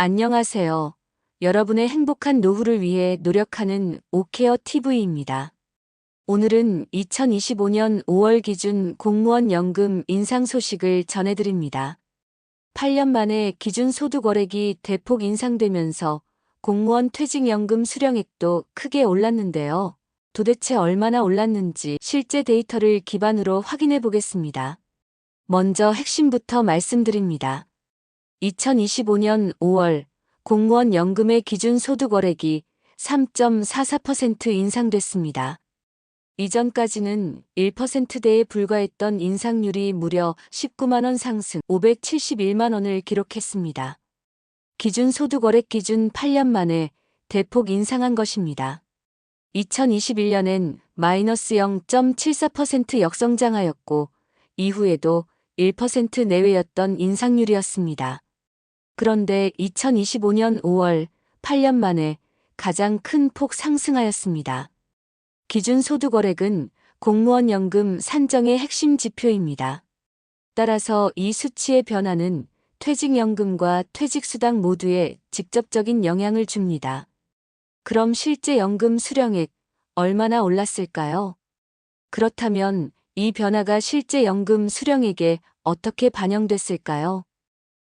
안녕하세요. 여러분의 행복한 노후를 위해 노력하는 오케어 TV입니다. 오늘은 2025년 5월 기준 공무원 연금 인상 소식을 전해드립니다. 8년 만에 기준 소득 월액이 대폭 인상되면서 공무원 퇴직연금 수령액도 크게 올랐는데요. 도대체 얼마나 올랐는지 실제 데이터를 기반으로 확인해 보겠습니다. 먼저 핵심부터 말씀드립니다. 2025년 5월 공무원 연금의 기준 소득 월액이 3.44% 인상됐습니다. 이전까지는 1%대에 불과했던 인상률이 무려 19만원 상승 571만원을 기록했습니다. 기준 소득 월액 기준 8년 만에 대폭 인상한 것입니다. 2021년엔 마이너스 0.74% 역성장하였고 이후에도 1% 내외였던 인상률이었습니다. 그런데 2025년 5월 8년 만에 가장 큰 폭 상승하였습니다. 기준 소득월액은 공무원 연금 산정의 핵심 지표입니다. 따라서 이 수치의 변화는 퇴직연금과 퇴직수당 모두에 직접적인 영향을 줍니다. 그럼 실제 연금 수령액 얼마나 올랐을까요? 그렇다면 이 변화가 실제 연금 수령액에 어떻게 반영됐을까요?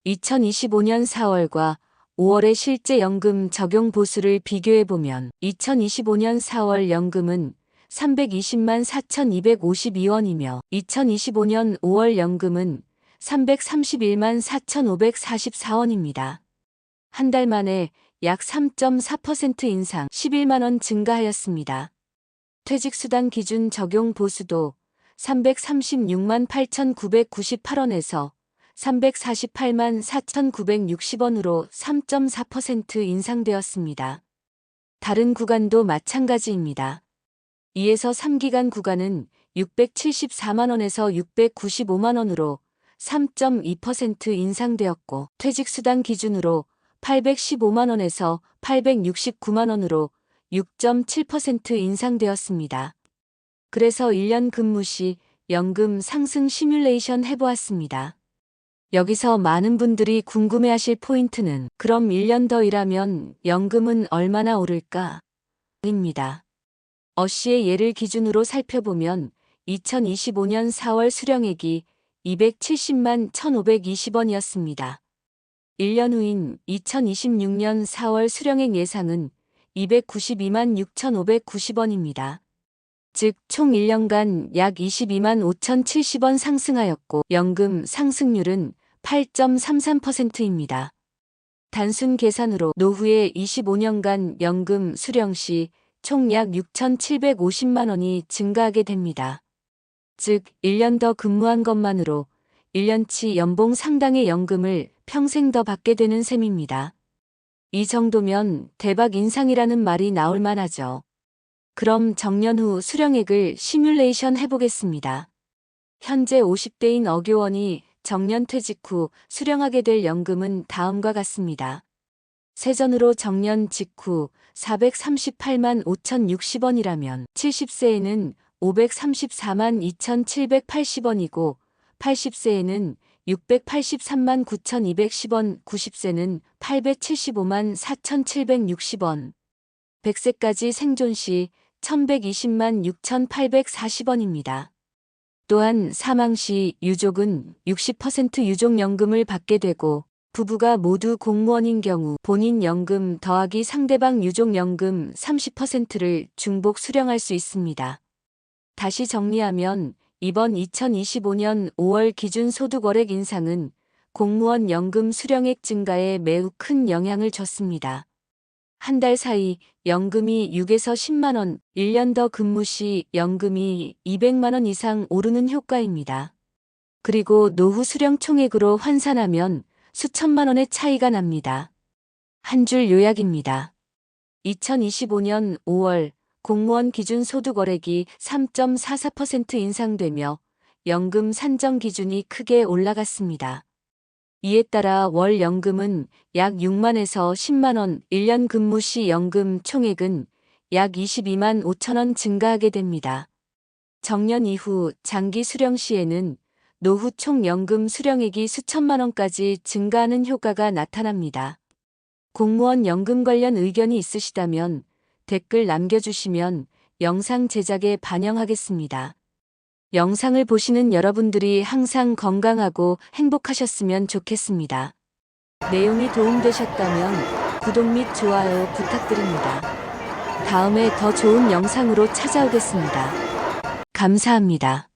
2025년 4월과 5월의 실제 연금 적용 보수를 비교해보면 2025년 4월 연금은 320만 4,252원이며 2025년 5월 연금은 331만 4,544원입니다. 한 달 만에 약 3.4% 인상 11만원 증가하였습니다. 퇴직수당 기준 적용 보수도 336만 8,998원에서 348만 4,960원으로 3.4% 인상되었습니다. 다른 구간도 마찬가지입니다. 2에서 3기간 구간은 674만원에서 695만원으로 3.2% 인상되었고 퇴직수당 기준으로 815만원에서 869만원으로 6.7% 인상되었습니다. 그래서 1년 근무 시 연금 상승 시뮬레이션 해보았습니다. 여기서 많은 분들이 궁금해하실 포인트는 그럼 1년 더 일하면 연금은 얼마나 오를까? 입니다. 어 씨의 예를 기준으로 살펴보면 2025년 4월 수령액이 270만 1,520원이었습니다. 1년 후인 2026년 4월 수령액 예상은 292만 6,590원입니다. 즉, 총 1년간 약 22만 5,070원 상승하였고, 연금 상승률은 8.33%입니다. 단순 계산으로 노후의 25년간 연금 수령 시 총 약 6,750만 원이 증가하게 됩니다. 즉, 1년 더 근무한 것만으로 1년치 연봉 상당의 연금을 평생 더 받게 되는 셈입니다. 이 정도면 대박 인상이라는 말이 나올 만하죠. 그럼 정년 후 수령액을 시뮬레이션 해보겠습니다. 현재 50대인 어교원이 정년 퇴직 후 수령하게 될 연금은 다음과 같습니다. 세전으로 정년 직후 438만 5,060원이라면 70세에는 534만 2,780원이고 80세에는 683만 9,210원, 90세는 875만 4,760원, 100세까지 생존 시 1,120만 6,840원입니다. 또한 사망 시 유족은 60% 유족연금을 받게 되고 부부가 모두 공무원인 경우 본인 연금 더하기 상대방 유족연금 30%를 중복 수령할 수 있습니다. 다시 정리하면 이번 2025년 5월 기준 소득 월액 인상은 공무원 연금 수령액 증가에 매우 큰 영향을 줬습니다. 한 달 사이 연금이 6에서 10만원, 1년 더 근무 시 연금이 200만원 이상 오르는 효과입니다. 그리고 노후 수령 총액으로 환산하면 수천만원의 차이가 납니다. 한 줄 요약입니다. 2025년 5월 공무원 기준 소득 월액이 3.44% 인상되며 연금 산정 기준이 크게 올라갔습니다. 이에 따라 월 연금은 약 6만에서 10만원, 1년 근무 시 연금 총액은 약 22만 5천원 증가하게 됩니다. 정년 이후 장기 수령 시에는 노후 총 연금 수령액이 수천만 원까지 증가하는 효과가 나타납니다. 공무원 연금 관련 의견이 있으시다면 댓글 남겨주시면 영상 제작에 반영하겠습니다. 영상을 보시는 여러분들이 항상 건강하고 행복하셨으면 좋겠습니다. 내용이 도움되셨다면 구독 및 좋아요 부탁드립니다. 다음에 더 좋은 영상으로 찾아오겠습니다. 감사합니다.